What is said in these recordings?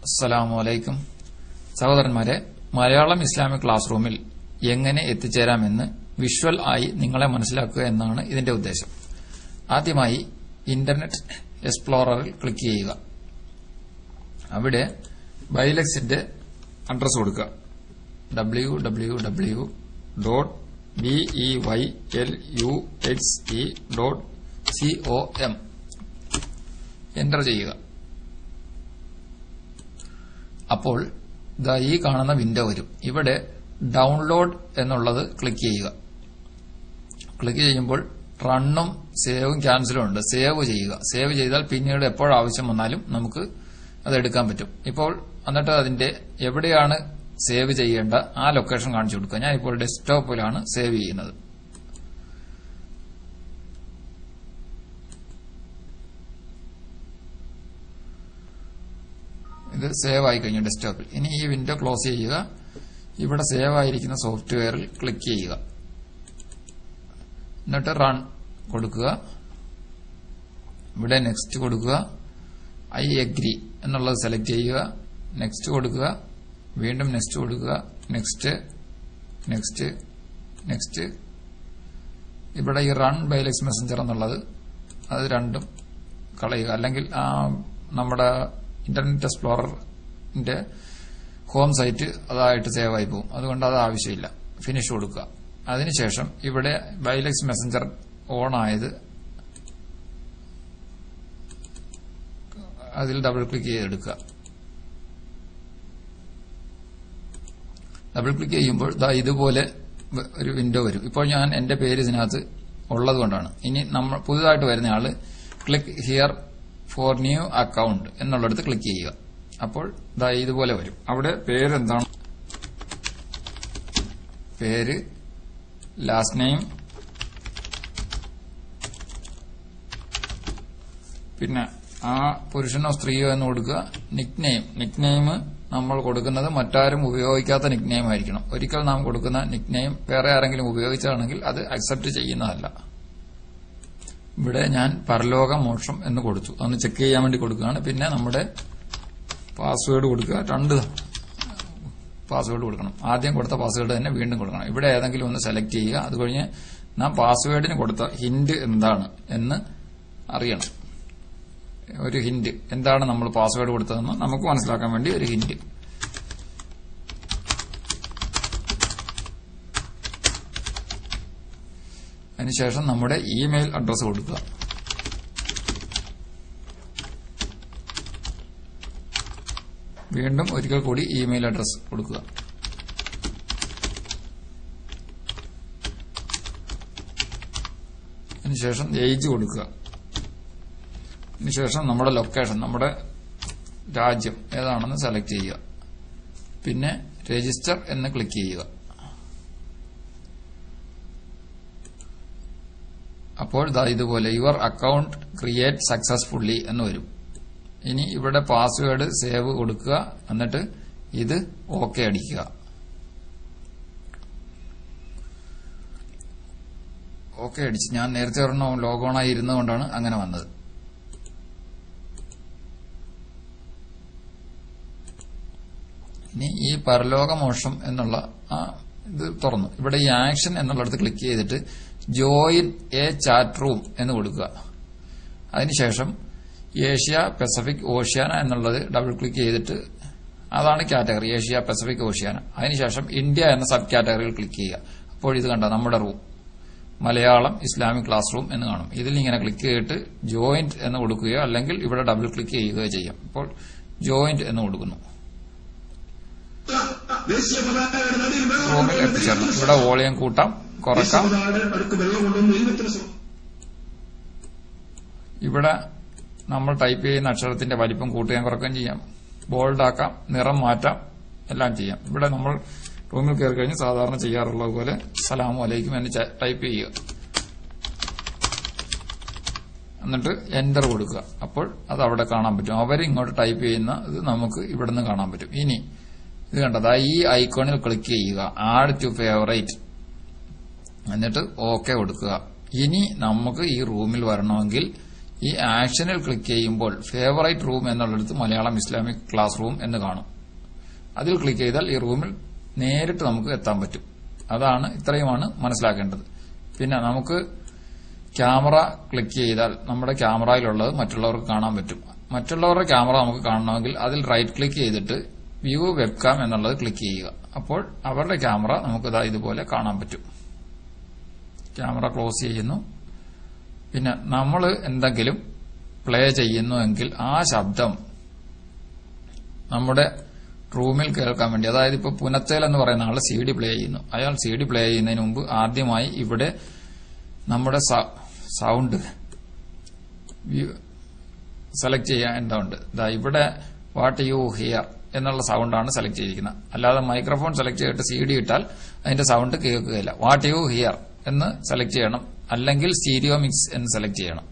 അസ്സലാമു അലൈക്കും. സഹോദരന്മാരെ മലയാളം ഇസ്ലാമിക് ക്ലാസ് റൂമിൽ എങ്ങനെ എത്തിച്ചേരാമെന്ന് വിഷ്വൽ ആയി നിങ്ങളെ മനസ്സിലാക്കുക എന്നാണ് ഇതിന്റെ ഉദ്ദേശം. ആദ്യമായി ഇന്റർനെറ്റ് എക്സ്പ്ലോററിൽ ക്ലിക്ക് ചെയ്യുക. അവിടെ ബൈലക്സിന്റെ അഡ്രസ് കൊടുക്കുക. W W W dot B E Y L U X E dot C O M enter ചെയ്യുക. അപ്പോൾ ദാ ഈ കാണുന്ന വിൻഡോ വരും. ഇവിടെ ഡൗൺലോഡ് എന്നുള്ളത് ക്ലിക്ക് ചെയ്യുക. ക്ലിക്ക് ചെയ്യുമ്പോൾ റണ്ണും സേവും ക്യാൻസലും ഉണ്ട്. സേവ് ചെയ്യുക. സേവ് ചെയ്താൽ പിന്നീട് എപ്പോഴാവശ്യം വന്നാലും നമുക്ക് അത് എടുക്കാൻ പറ്റും. ഇപ്പോൾ എന്നിട്ട് അതിന്റെ എവിടെയാണ് സേവ് ചെയ്യേണ്ട ആ ലൊക്കേഷൻ കാണിച്ചു കൊടുക്കുക. ഞാൻ ഇപ്പോൾ ഡെസ്ക്ടോപ്പിലാണ് സേവ് ചെയ്യുന്നത്. ഇത് സേവ് ആയി കഴിഞ്ഞു ഡെസ്ക്ടോപ്പിൽ ഇനി ഈ വിൻഡോ ക്ലോസ് ചെയ്യുക. ഇവിടെ സേവ് ആയിരിക്കുന്ന സോഫ്റ്റ്വെയറിൽ ക്ലിക്ക് ചെയ്യുക. എന്നിട്ട് റൺ കൊടുക്കുക. ഇവിടെ നെക്സ്റ്റ് കൊടുക്കുക. ഐ എഗ്രി എന്നുള്ളത് സെലക്ട് ചെയ്യുക. നെക്സ്റ്റ് കൊടുക്കുക. വീണ്ടും നെക്സ്റ്റ് കൊടുക്കുക. നെക്സ്റ്റ് നെക്സ്റ്റ് നെക്സ്റ്റ് ഇവിടെ ഈ റൺ ബൈലക്സ് മെസ്സഞ്ചർ എന്നുള്ളത് അത് രണ്ടും കളയുക. അല്ലെങ്കിൽ ആ നമ്മുടെ ഇന്റർനെറ്റ് എക്സ്പ്ലോററിന്റെ ഹോം സൈറ്റ് അതായിട്ട് സേവ് ആയി പോകും. അതുകൊണ്ട് അത് ആവശ്യമില്ല. ഫിനിഷ് കൊടുക്കുക. അതിനുശേഷം ഇവിടെ ബൈലക്സ് മെസ്സഞ്ചർ ഓൺ ആയത് അതിൽ ഡബിൾ ക്ലിക്ക് ചെയ്തെടുക്കുക. ഡബിൾ ക്ലിക്ക് ചെയ്യുമ്പോൾ ദാ ഇതുപോലെ ഒരു വിൻഡോ വരും. ഇപ്പോൾ ഞാൻ എന്റെ പേര് ഇതിനകത്ത് ഉള്ളതുകൊണ്ടാണ്. ഇനി നമ്മൾ പുതുതായിട്ട് വരുന്ന click here for new account എന്നുള്ളിടത്ത് ക്ലിക്ക് ചെയ്യുക. അപ്പോൾ ഇതാ ഇതുപോലെ വരും. അവിടെ പേരെന്താണ്? പേര് ലാസ്റ്റ് നെയിം പിന്നെ ആ പുരുഷനോ സ്ത്രീയോ എന്ന് കൊടുക്കുക. നിക് നെയിം നിക് നെയിം നമ്മൾ കൊടുക്കുന്നത് മറ്റാരും ഉപയോഗിക്കാത്ത നിക് നെയിം ആയിരിക്കണം. ഒരിക്കൽ നാം കൊടുക്കുന്ന നിക് നെയിം വേറെ ആരെങ്കിലും ഉപയോഗിച്ചാണെങ്കിൽ അത് അക്സെപ്റ്റ് ചെയ്യുന്നതല്ല. ഇവിടെ ഞാൻ പരലോക മോക്ഷം എന്ന് കൊടുത്തു. അതൊന്ന് ചെക്ക് ചെയ്യാൻ വേണ്ടി കൊടുക്കുകയാണ്. പിന്നെ നമ്മുടെ പാസ്വേഡ് കൊടുക്കുക. രണ്ട് പാസ്വേഡ് കൊടുക്കണം. ആദ്യം കൊടുത്ത പാസ്വേഡ് തന്നെ വീണ്ടും കൊടുക്കണം. ഇവിടെ ഏതെങ്കിലും ഒന്ന് സെലക്ട് ചെയ്യുക. അത് കഴിഞ്ഞ് നാം പാസ്വേഡിന് കൊടുത്ത ഹിന്റ് എന്താണ് എന്ന് അറിയണം. ഒരു ഹിന്റ് എന്താണ് നമ്മൾ പാസ്വേഡ് കൊടുത്തതെന്ന് നമുക്ക് മനസ്സിലാക്കാൻ വേണ്ടി ഒരു ഹിന്റ് അതിനുശേഷം നമ്മുടെ ഇമെയിൽ അഡ്രസ് കൊടുക്കുക. വീണ്ടും ഒരിക്കൽ കൂടി ഇമെയിൽ അഡ്രസ് കൊടുക്കുക. അതിനുശേഷം ഏജ് കൊടുക്കുക. അതിനുശേഷം നമ്മുടെ ലൊക്കേഷൻ നമ്മുടെ രാജ്യം ഏതാണെന്ന് സെലക്ട് ചെയ്യുക. പിന്നെ രജിസ്റ്റർ എന്ന് ക്ലിക്ക് ചെയ്യുക. അപ്പോൾ ദാ ഇതുപോലെ യുവർ അക്കൗണ്ട് ക്രിയേറ്റ് സക്സസ്ഫുള്ളി എന്ന് വരും. ഇനി ഇവിടെ പാസ്വേഡ് സേവ് കൊടുക്കുക. എന്നിട്ട് ഇത് ഓക്കെ അടിക്കുക. ഓക്കെ അടിച്ച്. ഞാൻ നേരത്തെ ഒരെണ്ണം ലോഗോണായി ഇരുന്നുകൊണ്ടാണ് അങ്ങനെ വന്നത്. ഇനി ഈ പരലോകമോഷം എന്നുള്ള ഇത് തുറന്നു. ഇവിടെ ഈ ആക്ഷൻ എന്നുള്ളിടത്ത് ക്ലിക്ക് ചെയ്തിട്ട് ജോയിൻ എ ചാറ്റ് റൂം എന്ന് കൊടുക്കുക. അതിനുശേഷം ഏഷ്യ പസഫിക് ഓഷ്യാന എന്നുള്ളത് ഡബിൾ ക്ലിക്ക് ചെയ്തിട്ട് അതാണ് കാറ്റഗറി ഏഷ്യ പസഫിക് ഓഷ്യാന. അതിനുശേഷം ഇന്ത്യ എന്ന സബ് കാറ്റഗറിയിൽ ക്ലിക്ക് ചെയ്യുക. അപ്പോൾ ഇത് കണ്ട നമ്മുടെ room. Malayalam Islamic class room എന്ന് കാണും. ഇതിൽ ഇങ്ങനെ ക്ലിക്ക് ചെയ്തിട്ട് ജോയിന്റ് എന്ന് കൊടുക്കുകയോ അല്ലെങ്കിൽ ഇവിടെ ഡബിൾ ക്ലിക്ക് ചെയ്യുകയോ ചെയ്യാം. അപ്പോൾ ജോയിന്റ് എന്ന് കൊടുക്കുന്നു. റൂമിൽ എത്തിച്ചേർന്നു. ഇവിടെ വോളിയം കൂട്ടാം. കുറക്കാം. ഇവിടെ നമ്മൾ ടൈപ്പ് ചെയ്യുന്ന അക്ഷരത്തിന്റെ വലിപ്പം കൂട്ടുകയും കുറക്കുകയും ചെയ്യാം. ബോൾഡ് ആക്കാം നിറം മാറ്റാം എല്ലാം ചെയ്യാം. ഇവിടെ നമ്മൾ റൂമിൽ കയറി കഴിഞ്ഞ് സാധാരണ ചെയ്യാറുള്ളത് പോലെ സലാമു അലൈക്കും എന്ന് ടൈപ്പ് ചെയ്യുക. എന്നിട്ട് എന്റർ കൊടുക്കുക. അപ്പോൾ അത് അവിടെ കാണാൻ പറ്റും. അവർ ഇങ്ങോട്ട് ടൈപ്പ് ചെയ്യുന്ന ഇത് നമുക്ക് ഇവിടുന്ന് കാണാൻ പറ്റും. ഇനി ഇത് കണ്ടതാ ഈ ഐക്കോണിൽ ക്ലിക്ക് ചെയ്യുക. ആഡ് ടു ഫേവറേറ്റ് എന്നിട്ട് ഓക്കെ കൊടുക്കുക. ഇനി നമുക്ക് ഈ റൂമിൽ വരണമെങ്കിൽ ഈ ആക്ഷനിൽ ക്ലിക്ക് ചെയ്യുമ്പോൾ ഫേവറേറ്റ് റൂം എന്നുള്ളിടത്ത് മലയാളം ഇസ്ലാമിക് ക്ലാസ് റൂം എന്ന് കാണും. അതിൽ ക്ലിക്ക് ചെയ്താൽ ഈ റൂമിൽ നേരിട്ട് നമുക്ക് എത്താൻ പറ്റും. അതാണ് ഇത്രയുമാണ് മനസ്സിലാക്കേണ്ടത്. പിന്നെ നമുക്ക് ക്യാമറ ക്ലിക്ക് ചെയ്താൽ നമ്മുടെ ക്യാമറയിലുള്ളത് മറ്റുള്ളവർക്ക് കാണാൻ പറ്റും. മറ്റുള്ളവരുടെ ക്യാമറ നമുക്ക് കാണണമെങ്കിൽ അതിൽ റൈറ്റ് ക്ലിക്ക് ചെയ്തിട്ട് വ്യൂ വെബ്കാം എന്നുള്ളത് ക്ലിക്ക് ചെയ്യുക. അപ്പോൾ അവരുടെ ക്യാമറ നമുക്ക് ഇതാ ഇതുപോലെ കാണാൻ പറ്റും. ക്യാമറ ക്ലോസ് ചെയ്യുന്നു. പിന്നെ നമ്മൾ എന്തെങ്കിലും പ്ലേ ചെയ്യുന്നു എങ്കിൽ ആ ശബ്ദം നമ്മുടെ റൂമിൽ കേൾക്കാൻ വേണ്ടി അതായത് ഇപ്പൊ പുനത്തേൽ എന്ന് പറയുന്ന ആൾ സി ഡി പ്ലേ ചെയ്യുന്നു. അയാൾ സി ഡി പ്ലേ ചെയ്യുന്നതിന് മുമ്പ് ആദ്യമായി ഇവിടെ നമ്മുടെ സൗണ്ട് സെലക്ട് ചെയ്യേണ്ടതുണ്ട് ദാ ഇവിടെ വാട്ട് യു ഹിയർ എന്നുള്ള സൗണ്ടാണ് സെലക്ട് ചെയ്തിരിക്കുന്നത്. അല്ലാതെ മൈക്രോഫോൺ സെലക്ട് ചെയ്തിട്ട് സി ഡി ഇട്ടാൽ അതിന്റെ സൗണ്ട് കേൾക്കുകയില്ല. വാട്ട് യു ഹിയർ എന്ന് സെലക്ട് ചെയ്യണം. അല്ലെങ്കിൽ സ്റ്റീരിയോ മിക്സ് എന്ന് സെലക്ട് ചെയ്യണം.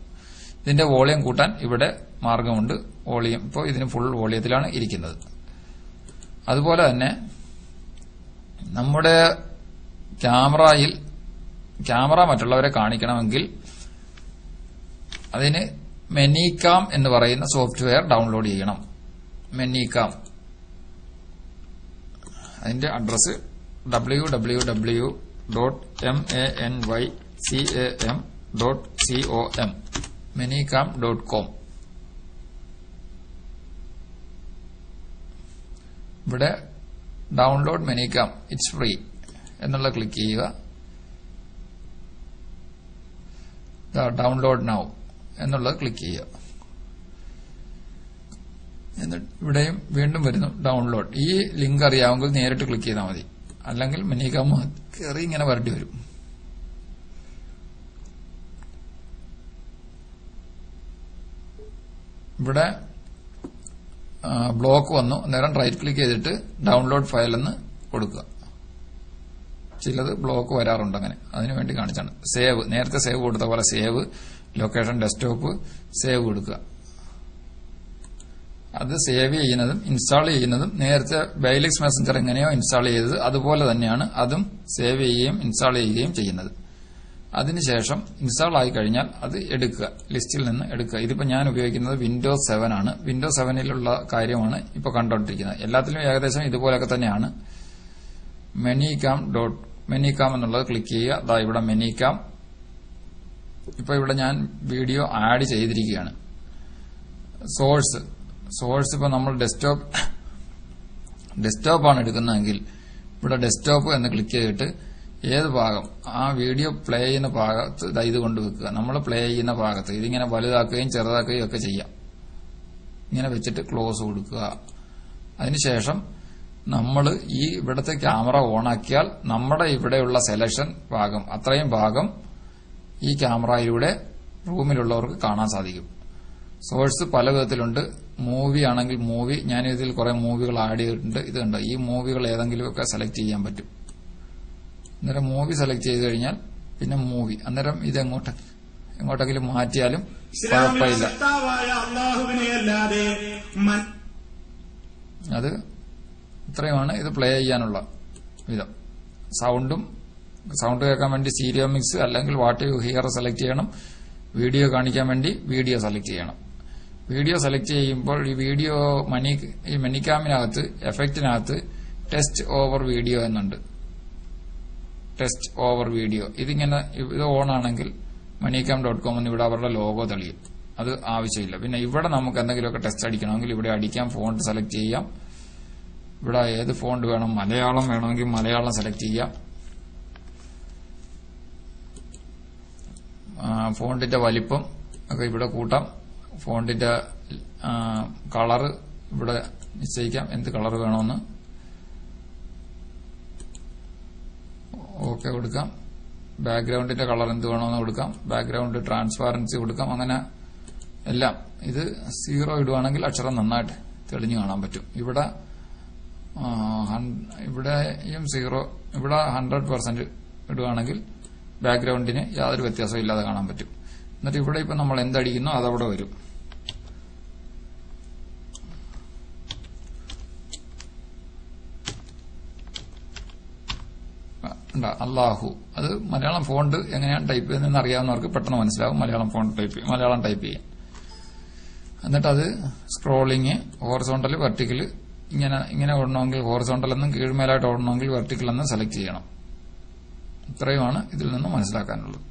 ഇതിന്റെ വോളിയം കൂട്ടാൻ ഇവിടെ മാർഗമുണ്ട്. വോളിയം ഇപ്പോൾ ഇതിന് ഫുൾ വോളിയത്തിലാണ് ഇരിക്കുന്നത്. അതുപോലെ തന്നെ നമ്മുടെ ക്യാമറയിൽ ക്യാമറ മറ്റുള്ളവരെ കാണിക്കണമെങ്കിൽ അതിന് മെനീകാം എന്ന് പറയുന്ന സോഫ്റ്റ്വെയർ ഡൗൺലോഡ് ചെയ്യണം. മെനീകാം അതിന്റെ address W W W dot M A N Y C A M dot C O M ManyCam dot com ഇവിടെ ഡൗൺലോഡ് മെനികാം ഇറ്റ്സ് ഫ്രീ എന്നുള്ള ക്ലിക്ക് ചെയ്യുക. ഡൗൺലോഡ് നൗ എന്നുള്ളത് ക്ലിക്ക് ചെയ്യുക. എന്നിട്ട് ഇവിടെയും വീണ്ടും വരുന്നു ഡൗൺലോഡ് ഈ ലിങ്ക് അറിയാമെങ്കിൽ നേരിട്ട് ക്ലിക്ക് ചെയ്താൽ മതി. അല്ലെങ്കിൽ മിനികാം കയറി ഇങ്ങനെ വരേണ്ടി വരും. ഇവിടെ ബ്ലോക്ക് വന്നു. നേരം റൈറ്റ് ക്ലിക്ക് ചെയ്തിട്ട് ഡൗൺലോഡ് ഫയൽ എന്ന് കൊടുക്കുക. ചിലത് ബ്ലോക്ക് വരാറുണ്ട് അങ്ങനെ. അതിനുവേണ്ടി കാണിച്ചാണ്. സേവ്. നേരത്തെ സേവ് കൊടുത്ത പോലെ സേവ്. ലൊക്കേഷൻ ഡെസ്ക്ടോപ്പ് സേവ് കൊടുക്കുക. അത് സേവ് ചെയ്യുന്നതും ഇൻസ്റ്റാൾ ചെയ്യുന്നതും നേരത്തെ ബൈലിക്സ് മെസ്സഞ്ചർ എങ്ങനെയോ ഇൻസ്റ്റാൾ ചെയ്തത് അതുപോലെ തന്നെയാണ് അതും സേവ് ചെയ്യുകയും ഇൻസ്റ്റാൾ ചെയ്യുകയും ചെയ്യുന്നത്. അതിനുശേഷം ഇൻസ്റ്റാൾ ആയി കഴിഞ്ഞാൽ അത് എടുക്കുക ലിസ്റ്റിൽ നിന്ന് എടുക്കുക. ഇതിപ്പോൾ ഞാൻ ഉപയോഗിക്കുന്നത് വിൻഡോസ് സെവൻ ആണ്. വിൻഡോസ് സെവനിലുള്ള കാര്യമാണ് ഇപ്പോൾ കണ്ടുകൊണ്ടിരിക്കുന്നത്. എല്ലാത്തിലും ഏകദേശം ഇതുപോലൊക്കെ തന്നെയാണ്. മെനികാം ഡോട്ട് മെനികാം എന്നുള്ളത് ക്ലിക്ക് ചെയ്യുക. അതാ ഇവിടെ മെനികാം ഇപ്പോൾ ഇവിടെ ഞാൻ വീഡിയോ ആഡ് ചെയ്തിരിക്കുകയാണ്. സോഴ്സ് സോഴ്സ് ഇപ്പൊ നമ്മൾ ഡെസ്ക്ടോപ്പ് ഡെസ്ക്ടോപ്പാണ് എടുക്കുന്നതെങ്കിൽ ഇവിടെ ഡെസ്ക്ടോപ്പ് എന്ന് ക്ലിക്ക് ചെയ്തിട്ട് ഏത് ഭാഗം ആ വീഡിയോ പ്ലേ ചെയ്യുന്ന ഭാഗത്ത് ഇത് കൊണ്ട് വെക്കുക. നമ്മൾ പ്ലേ ചെയ്യുന്ന ഭാഗത്ത് ഇതിങ്ങനെ വലുതാക്കുകയും ചെറുതാക്കുകയും ഒക്കെ ചെയ്യാം. ഇങ്ങനെ വെച്ചിട്ട് ക്ലോസ് കൊടുക്കുക. അതിനുശേഷം നമ്മൾ ഈ ഇവിടുത്തെ ക്യാമറ ഓണാക്കിയാൽ നമ്മുടെ ഇവിടെയുള്ള സെലക്ഷൻ ഭാഗം അത്രയും ഭാഗം ഈ ക്യാമറയിലൂടെ റൂമിലുള്ളവർക്ക് കാണാൻ സാധിക്കും. സോഴ്സ് പല വിധത്തിലുണ്ട്. മൂവി ആണെങ്കിൽ മൂവി. ഞാൻ ഇതിൽ കുറെ മൂവികൾ ആഡ് ചെയ്തിട്ടുണ്ട്. ഇത് കണ്ടോ? ഈ മൂവികൾ ഏതെങ്കിലുമൊക്കെ സെലക്ട് ചെയ്യാൻ പറ്റും. അന്നേരം മൂവി സെലക്ട് ചെയ്ത് കഴിഞ്ഞാൽ പിന്നെ മൂവി. അന്നേരം ഇത് എങ്ങോട്ട്? എങ്ങോട്ടെങ്കിലും മാറ്റിയാലും കുഴപ്പമില്ല. അത് ഇത്രയുമാണ്. ഇത് പ്ലേ ചെയ്യാനുള്ള വിധം. സൗണ്ടും സൗണ്ട് കേൾക്കാൻ വേണ്ടി സ്റ്റീരിയോ മിക്സ് അല്ലെങ്കിൽ വാട്ട് യു ഹിയർ സെലക്ട് ചെയ്യണം. വീഡിയോ കാണിക്കാൻ വേണ്ടി വീഡിയോ സെലക്ട് ചെയ്യണം. വീഡിയോ സെലക്ട് ചെയ്യുമ്പോൾ ഈ വീഡിയോ മണി ഈ മണിക്കാമിനകത്ത് എഫക്റ്റിനകത്ത് ടെസ്റ്റ് ഓവർ വീഡിയോ എന്നുണ്ട്. Test over video. ഇതിങ്ങനെ ഇത് ഓൺ ആണെങ്കിൽ മണിക്കാം ഡോട്ട് കോം എന്ന് ഇവിടെ അവരുടെ ലോഗോ തെളിയും. അത് ആവശ്യമില്ല. പിന്നെ ഇവിടെ നമുക്ക് എന്തെങ്കിലുമൊക്കെ ടെസ്റ്റ് അടിക്കണമെങ്കിൽ ഇവിടെ അടിക്കാം ഫോണ്ട് സെലക്ട് ചെയ്യാം. ഇവിടെ ഏത് ഫോണ്ട് വേണം? മലയാളം വേണമെങ്കിൽ മലയാളം സെലക്ട് ചെയ്യാം. ഫോണ്ടിന്റെ വലിപ്പം ഒക്കെ ഇവിടെ കൂട്ടാം. ഫോണ്ടിന്റെ കളറ് ഇവിടെ നിശ്ചയിക്കാം. എന്ത് കളർ വേണമെന്ന്. ഓക്കെ കൊടുക്കാം. ബാക്ക്ഗ്രൗണ്ടിന്റെ കളർ എന്ത് വേണമെന്ന് കൊടുക്കാം. ബാക്ക്ഗ്രൗണ്ട് ട്രാൻസ്പാരൻസി കൊടുക്കാം. അങ്ങനെ എല്ലാം. ഇത് സീറോ ഇടുവാണെങ്കിൽ അക്ഷരം നന്നായിട്ട് തെളിഞ്ഞു കാണാൻ പറ്റും. ഇവിടെ ഇവിടെയും സീറോ ഇവിടെ ഹൺഡ്രഡ് പെർസെന്റ് ഇടുവാണെങ്കിൽ ബാക്ക്ഗ്രൗണ്ടിന് യാതൊരു വ്യത്യാസവും ഇല്ലാതെ കാണാൻ പറ്റും. എന്നിട്ട് ഇവിടെ ഇപ്പം നമ്മൾ എന്തടിക്കുന്നോ അതവിടെ വരും ആ, അള്ളാഹു അത് മലയാളം ഫോണ്ട് എങ്ങനെയാണ് ടൈപ്പ് ചെയ്യുന്നതെന്ന് അറിയാവുന്നവർക്ക് പെട്ടെന്ന് മനസ്സിലാവും Malayalam font type Malayalam type ചെയ്യാം. എന്നിട്ട് അത് സ്ക്രോളിങ് ഹോറിസോണ്ടൽ വെർട്ടിക്കൽ ഇങ്ങനെ ഇങ്ങനെ ഓടണമെങ്കിൽ ഹോറിസോണ്ടൽ എന്നും കീഴ്മേലായിട്ട് ഓടണമെങ്കിൽ വെർട്ടിക്കൽ എന്നും സെലക്ട് ചെയ്യണം. ഇത്രയുമാണ് ഇതിൽ നിന്ന് മനസ്സിലാക്കാനുള്ളത്.